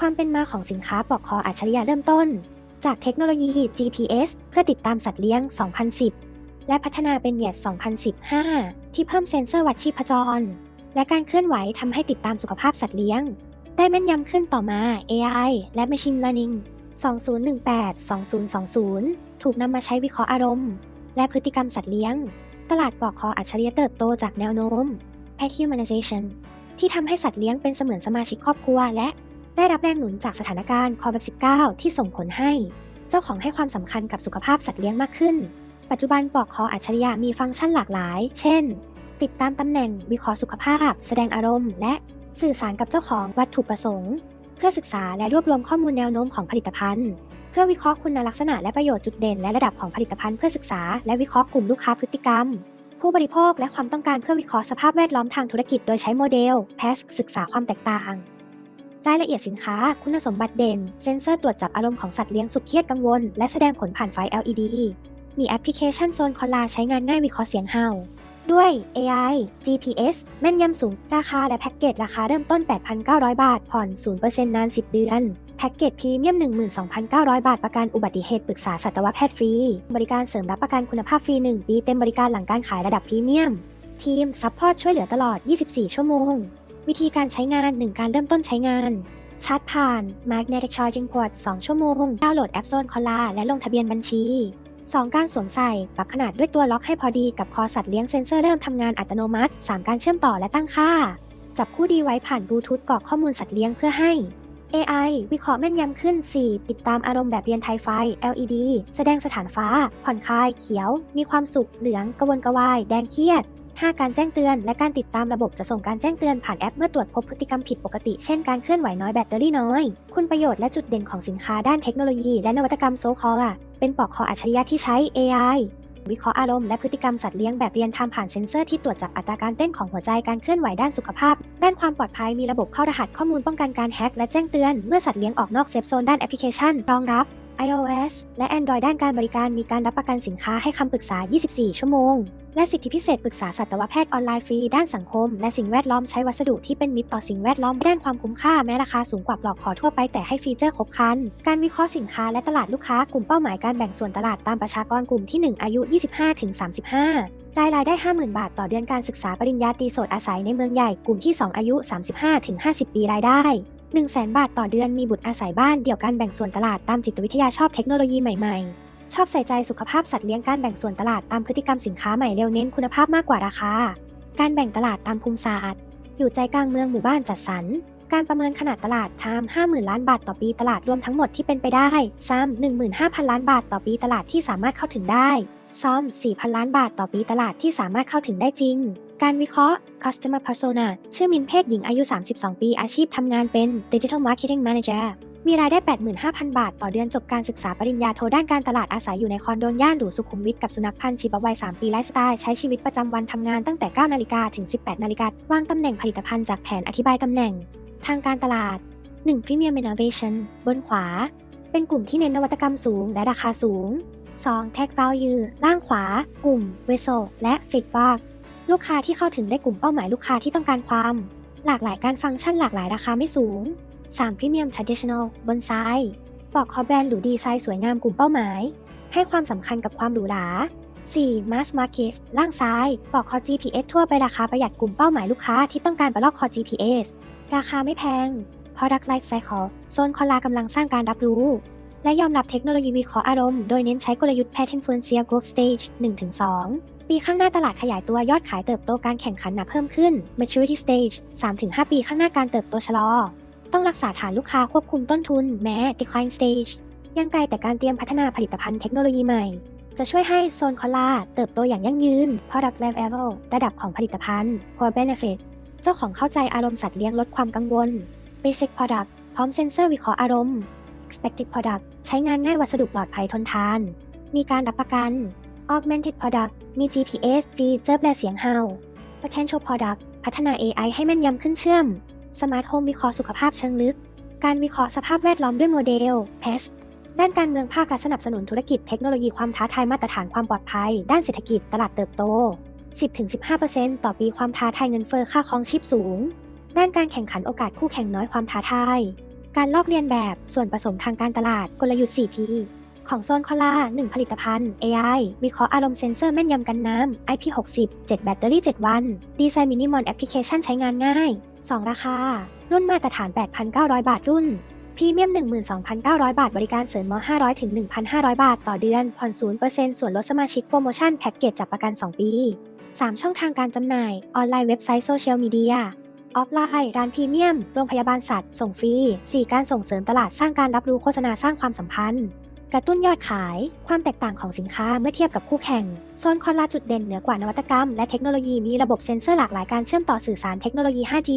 ความเป็นมาของสินค้าปลอกคออัจฉริยะเริ่มต้น จากเทคโนโลยี GPS เพื่อติดตามสัตว์เลี้ยง 2010 และพัฒนาเป็นเหยียด 2015 ที่เพิ่มเซ็นเซอร์วัดชีพจร และการเคลื่อนไหวทำให้ติดตามสุขภาพสัตว์เลี้ยง ได้แม่นยำขึ้นต่อมา AI และ Machine Learning 2018-2020 ถูกนำมาใช้วิเคราะห์อารมณ์ และพฤติกรรมสัตว์เลี้ยง ตลาดปลอกคออัจฉริยะเติบโตจากแนวโน้ม Pet Humanization ที่ทำให้สัตว์เลี้ยงเป็นเสมือนสมาชิกครอบครัวและ ได้รับแรงหนุนจากสถานการณ์โควิด -19 ที่ส่งผลให้ เจ้าของให้ความสำคัญกับสุขภาพสัตว์เลี้ยงมากขึ้น ปัจจุบันปลอกคออัจฉริยะมีฟังก์ชันหลากหลาย เช่น ติดตามตำแหน่งวิเคราะห์สุขภาพ แสดงอารมณ์ และสื่อสารกับเจ้าของวัตถุประสงค์ เพื่อศึกษาและรวบรวมข้อมูลแนวโน้มของผลิตภัณฑ์ เพื่อวิเคราะห์คุณลักษณะและประโยชน์จุดเด่นและระดับของผลิตภัณฑ์เพื่อศึกษาและวิเคราะห์กลุ่มลูกค้าพฤติกรรมผู้บริโภคและความต้องการเพื่อวิเคราะห์สภาพแวดล้อมทางธุรกิจโดยใช้โมเดล PESC ศึกษาความแตกต่าง รายละเอียดสินค้า คุณสมบัติเด่น เซ็นเซอร์ตรวจจับอารมณ์ของสัตว์เลี้ยงสุขเครียดกังวล และแสดงผลผ่านไฟ LED มีแอปพลิเคชันโซนคอลลาใช้งานง่ายวิเคราะห์เสียงเห่า ด้วย AI GPS แม่นยำสูง ราคาและแพ็กเกจราคาเริ่มต้น 8,900 บาท ผ่อน 0%นาน 10 เดือน แพ็กเกจพรีเมียม 12,900 บาท ประกันอุบัติเหตุปรึกษาสัตวแพทย์ฟรี บริการเสริมรับประกันคุณภาพฟรี 1 ปีเต็มบริการหลังการขายระดับพรีเมียม ทีมซัพพอร์ตช่วยเหลือตลอด 24 ชั่วโมง วิธีการใช้งาน 1 การเริ่มต้นใช้งาน ชาร์จผ่าน Magnetic Charging Port 2 ชั่วโมง ดาวน์โหลดแอปโซนคอลลาและลงทะเบียนบัญชี 2 การสวมใส่ ปรับขนาดด้วยตัวล็อกให้พอดีกับคอสัตว์เลี้ยงเซ็นเซอร์เริ่มทำงานอัตโนมัติ 3 การเชื่อมต่อและตั้งค่า จับคู่ดีไว้ผ่านบลูทูธกรอกข้อมูลสัตว์เลี้ยงเพื่อให้ AI วิเคราะห์แม่นยำขึ้น 4 ติดตามอารมณ์แบบเรียนไทไฟ LED แสดงสถานฟ้า ผ่อนคลาย เขียว มีความสุข เหลือง กระวนกระวาย แดงเครียด 5 การแจ้งเตือน และการติดตามระบบจะส่งการแจ้งเตือนผ่านแอปเมื่อตรวจพบพฤติกรรมผิดปกติ เช่นการเคลื่อนไหวน้อยแบตเตอรี่น้อย คุณประโยชน์และจุดเด่นของสินค้าด้านเทคโนโลยี และนวัตกรรมโซคอลเป็นปลอกคออัจฉริยะที่ใช้ AI วิเคราะห์อารมณ์และพฤติกรรมสัตว์เลี้ยงแบบเรียนทม์ผ่านเซ็นเซอร์ที่ตรวจจับอัตราการเต้นของหัวใจการเคลื่อนไหวด้านสุขภาพ ด้านความปลอดภัยมีระบบเข้ารหัสข้อมูลป้องกันการแฮ็กและแจ้งเตือนเมื่อสัตว์เลี้ยงออกนอกเซฟโซนด้านแอปพลิเคชันรองรับ iOS และ Android ด้านการบริการมีการรับประกันสินค้าให้คำปรึกษา 24 ชั่วโมง และสิทธิพิเศษปรึกษาสัตวแพทย์ออนไลน์ฟรีด้านสังคม และสิ่งแวดล้อมใช้วัสดุที่เป็นมิตรต่อสิ่งแวดล้อมด้านความคุ้มค่าแม้ราคาสูงกว่าปลอกคอทั่วไปแต่ให้ฟีเจอร์ครบครัน การวิเคราะห์สินค้าและตลาดลูกค้ากลุ่มเป้าหมายการแบ่งส่วนตลาดตามประชากรกลุ่มที่ 1 อายุ 25-35รายรายได้ 50,000 บาท ต่อเดือนการศึกษาปริญญาตรีโสดอาศัยในเมืองใหญ่ กลุ่มที่ 2 อายุ 35-50 ปีรายได้1 0 0 0 0 0บาทต่อเดือนมีบุตรอาศัยบ้านเดี่ยวการแบ่งส่วนตลาดตามจิตวิทยาชอบเทคโนโลยีใหม่ๆ ชอบใส่ใจสุขภาพสัตว์เลี้ยงการแบ่งส่วนตลาดตามพฤติกรรมสินค้าใหม่เร็วเน้นคุณภาพมากกว่าราคา การแบ่งตลาดตามภูมิศาสตร์ อยู่ใจกลางเมืองหมู่บ้านจัดสรร การประเมินขนาดตลาดทาม50,000 ล้านบาทต่อปีตลาดรวมทั้งหมดที่เป็นไปได้ซ้ำ15,000 ล้านบาทต่อปีตลาดที่สามารถเข้าถึงได้ซ้อม4,000 ล้านบาทต่อปีตลาดที่สามารถเข้าถึงได้จริง การวิเคราะห์ Customer Persona ชื่อมินเพศหญิงอายุ 32 ปี อาชีพทำงานเป็น Digital Marketing Manager มีรายได้ 85,000 บาท ต่อเดือนจบการศึกษาปริญญาโทด้านการตลาดอาศัยอยู่ในคอนโดย่านหรูสุขุมวิทกับสุนัขพันธุ์ชิบะวัย 3 ปีไลฟ์สไตล์ใช้ชีวิตประจำวันทำงานตั้งแต่ 9 นาฬิกาถึง 18 นาฬิกาวางตำแหน่งผลิตภัณฑ์จากแผนอธิบายตำแหน่ง ทางการตลาด 1. Premium Innovation บนขวา เป็นกลุ่มที่เน้นนวัตกรรมสูงและราคาสูง 2. Tech Value ล่างขวา กลุ่ม v e s o และ f i t b a r ลูกค้าที่เข้าถึงได้กลุ่มเป้าหมายลูกค้าที่ต้องการความ หลากหลายการฟังก์ชันหลากหลายราคาไม่สูง 3. Premium Traditional บนซ้ายปลอกคอแบรนด์หรือดีไซน์สวยงามกลุ่มเป้าหมาย ให้ความสำคัญกับความหรูหรา 4. Mass Market ล่างซ้ายปลอกคอ GPS ทั่วไปราคาประหยัดกลุ่มเป้าหมายลูกค้าที่ต้องการประลอกคอ GPS ราคาไม่แพง Product Life Cycle โซนคอลากำลังสร้างการรับรู้ และยอมรับเทคโนโลยีวิเคราะห์อารมณ์ โดยเน้นใช้กลยุทธ์ Pattern Influencia Growth Stage 1-2 ปีข้างหน้าตลาดขยายตัวยอดขายเติบโตการแข่งขันหนักเพิ่มขึ้น Maturity Stage 3-5 ปีข้างหน้าการเติบโตชะลอ ต้องรักษาฐานลูกค้าควบคุมต้นทุนแม้ Decline Stage ยังไกลแต่การเตรียมพัฒนาผลิตภัณฑ์เทคโนโลยีใหม่ จะช่วยให้โซนคอลลาเติบโตอย่างยั่งยืน Product Level ระดับของผลิตภัณฑ์ Core Benefit เจ้าของเข้าใจอารมณ์สัตว์เลี้ยงลดความกังวล Basic Product พร้อมเซ็นเซอร์วิเคราะห์อารมณ์ Expected Product ใช้งานง่ายวัสดุปลอดภัยทนทาน มีการรับประกัน Augmented Product มี GPS ฟีเจอร์แปลเสียงเฮา Potential Product พัฒนา AI ให้แม่นยำขึ้นเชื่อม Smart Home วิเคราะห์สุขภาพเชิงลึก การวิเคราะห์สภาพแวดล้อมด้วยโมเดล PEST ด้านการเมืองภาครัฐสนับสนุนธุรกิจเทคโนโลยีความท้าทายมาตรฐานความปลอดภัย ด้านเศรษฐกิจตลาดเติบโต 10-15%ต่อปีความท้าทายเงินเฟ้อค่าครองชีพสูง ด้านการแข่งขันโอกาสคู่แข่งน้อยความท้าทาย การลอกเลียนแบบส่วนผสมทางการตลาดกลยุทธ์ 4P ของโซนคอล่า1 ผลิตภัณฑ์ AI วิเคราะห์อารมณ์เซนเซอร์แม่นยำกันน้ำ IP60 7 แบตเตอรี่ 7 วัน ดีไซน์มินิมอลแอปพลิเคชันใช้งานง่าย 2 ราคา รุ่นมาตรฐาน 8,900 บาทรุ่นพรีเมียม 12,900 บาท บริการเสริมม500 ถึง 1,500 บาท ต่อเดือน ผ่อน 0%ส่วนลดสมาชิกโปรโมชั่นแพ็กเกจจับประกัน 2 ปี 3 ช่องทางการจำหน่าย ออนไลน์เว็บไซต์โซเชียลมีเดีย ออฟไลน์ ร้านพรีเมียม โรงพยาบาลสัตว์ ส่งฟรี 4 การส่งเสริมตลาดสร้างการรับรู้โฆษณาสร้างความสัมพันธ์ กระตุ้นยอดขาย ความแตกต่างของสินค้าเมื่อเทียบกับคู่แข่ง โซนคอนลาจุดเด่นเหนือกว่านวัตกรรมและเทคโนโลยีมีระบบเซ็นเซอร์หลากหลายการเชื่อมต่อสื่อสารเทคโนโลยี 5G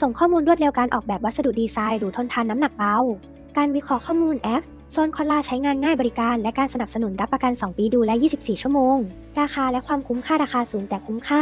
ส่งข้อมูลรวดเร็วการออกแบบวัสดุดีไซน์หรูทนทานน้ำหนักเบา การวิเคราะห์ข้อมูลแอปโซนคอนลาใช้งานง่ายบริการและการสนับสนุนรับประกัน 2 ปีดูและ 24 ชั่วโมง ราคาและความคุ้มค่าราคาสูงแต่คุ้มค่า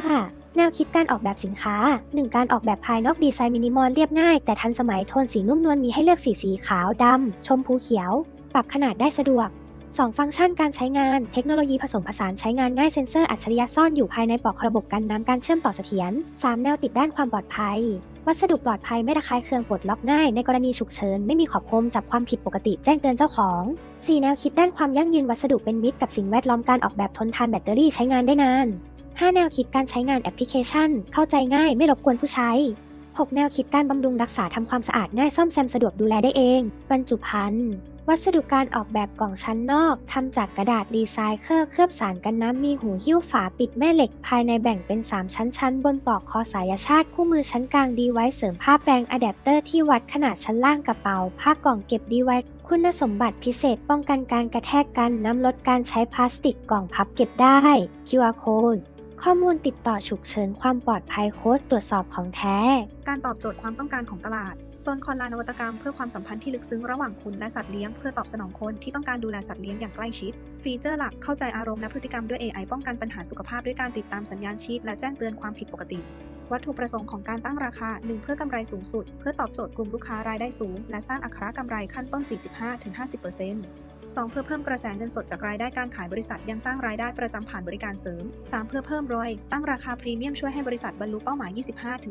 แนวคิดการออกแบบสินค้า 1 การออกแบบภายนอกดีไซน์มินิมอลเรียบง่าย แต่ทันสมัยโทนสีนุ่มนวลมีให้เลือกสีสีขาวดำชมพูเขียว ปรับขนาดได้สะดวก 2 ฟังก์ชันการใช้งาน เทคโนโลยีผสมผสานใช้งานง่ายเซ็นเซอร์อัจฉริยะซ่อนอยู่ภายในปลอกระบบกันน้ำการเชื่อมต่อเสถียร 3 แนวติดด้านความปลอดภัย วัสดุปลอดภัยไม่ระคายเคืองปลดล็อกง่าย ในกรณีฉุกเฉิน ไม่มีขอบคมจับความผิดปกติแจ้งเตือนเจ้าของ 4 แนวคิดด้านความยั่งยืนวัสดุเป็นมิตรกับสิ่งแวดล้อมการออกแบบทนทานแบตเตอรี่ใช้งานได้นาน 5 แนวคิดการใช้งานแอปพลิเคชัน เข้าใจง่าย ไม่รบกวนผู้ใช้ 6 แนวคิดการบำรุงรักษาทำความสะอาดง่ายซ่อมแซมสะดวกดูแลได้เอง บรรจุภัณฑ์ วัสดุการออกแบบกล่องชั้นนอกทำจากกระดาษรีไซเคิลเคลือบสารกันน้ำมีหูหิ้วฝาปิดแม่เหล็กภายในแบ่งเป็น 3 ชั้นชั้นบนปลอกคอสายชาติคู่มือชั้นกลางดีไว้เสริมผ้าแปรงอะแดปเตอร์ที่วัดขนาดชั้นล่างกระเป๋า ผ้ากล่องเก็บดีไว้คุณสมบัติพิเศษป้องกันการกระแทกกันน้ำลดการใช้พลาสติกกล่องพับเก็บได้ QR code ข้อมูลติดต่อฉุกเฉินความปลอดภัยโค้ดตรวจสอบของแท้ การตอบโจทย์ความต้องการของตลาด โซนคอนลานวัตกรรมเพื่อความสัมพันธ์ที่ลึกซึ้งระหว่างคุณและสัตว์เลี้ยงเพื่อตอบสนองคนที่ต้องการดูแลสัตว์เลี้ยงอย่างใกล้ชิด ฟีเจอร์หลักเข้าใจอารมณ์และพฤติกรรมด้วย AI ป้องกันปัญหาสุขภาพด้วยการติดตามสัญญาณชีพและแจ้งเตือนความผิดปกติ วัตถุประสงค์ของการตั้งราคา 1 เพื่อกำไรสูงสุด เพื่อตอบโจทย์กลุ่มลูกค้ารายได้สูง และสร้างอัตรากำไรขั้นต้น 45-50% 2 เพื่อเพิ่มกระแสเงินสดจากรายได้การขายบริษัทยังสร้างรายได้ประจำผ่านบริการเสริม 3 เพื่อเพิ่มรอย ตั้งราคาพรีเมียมช่วยให้บริษัทบรรลุเป้าหมาย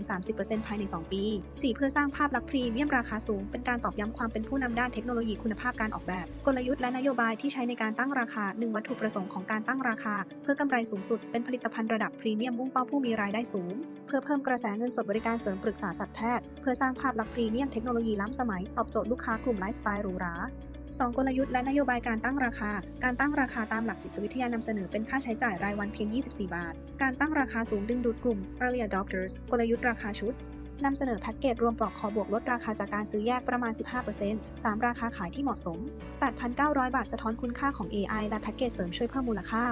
25-30%ภายใน 2 ปี 4 เพื่อสร้างภาพลักษณ์พรีเมียมราคาสูง เป็นการตอกย้ำความเป็นผู้นำด้านเทคโนโลยีคุณภาพการออกแบบ กลยุทธ์และนโยบายที่ใช้ในการตั้งราคา 1 วัตถุประสงค์ของการตั้งราคา เพื่อกำไรสูงสุด เป็นผลิตภัณฑ์ระดับพรีเมียมมุ่งเป้าผู้มีรายได้สูง เพื่อเพิ่มกระแสเงินสดบริการเสริมปรึกษาสัตวแพทย์ เพื่อสร้างภาพลักษณ์พรีเมียมเทคโนโลยีล้ำสมัยตอบโจทย์ลูกค้ากลุ่มไลฟ์สไตล์หรูหรา 2 กลยุทธ์และนโยบายการตั้งราคา การตั้งราคาตามหลักจิตวิทยานำเสนอเป็นค่าใช้จ่ายรายวันเพียง 24 บาท การตั้งราคาสูงดึงดูดกลุ่ม Early Adopters กลยุทธ์ราคาชุดนำเสนอแพ็กเกจรวมปลอกคอบวกลดราคาจากการซื้อแยกประมาณ 15% 3 ราคาขายที่เหมาะสม 8,900 บาทสะท้อนคุณค่าของ AI และแพ็กเกจเสริมช่วยเพิ่มมูลค่า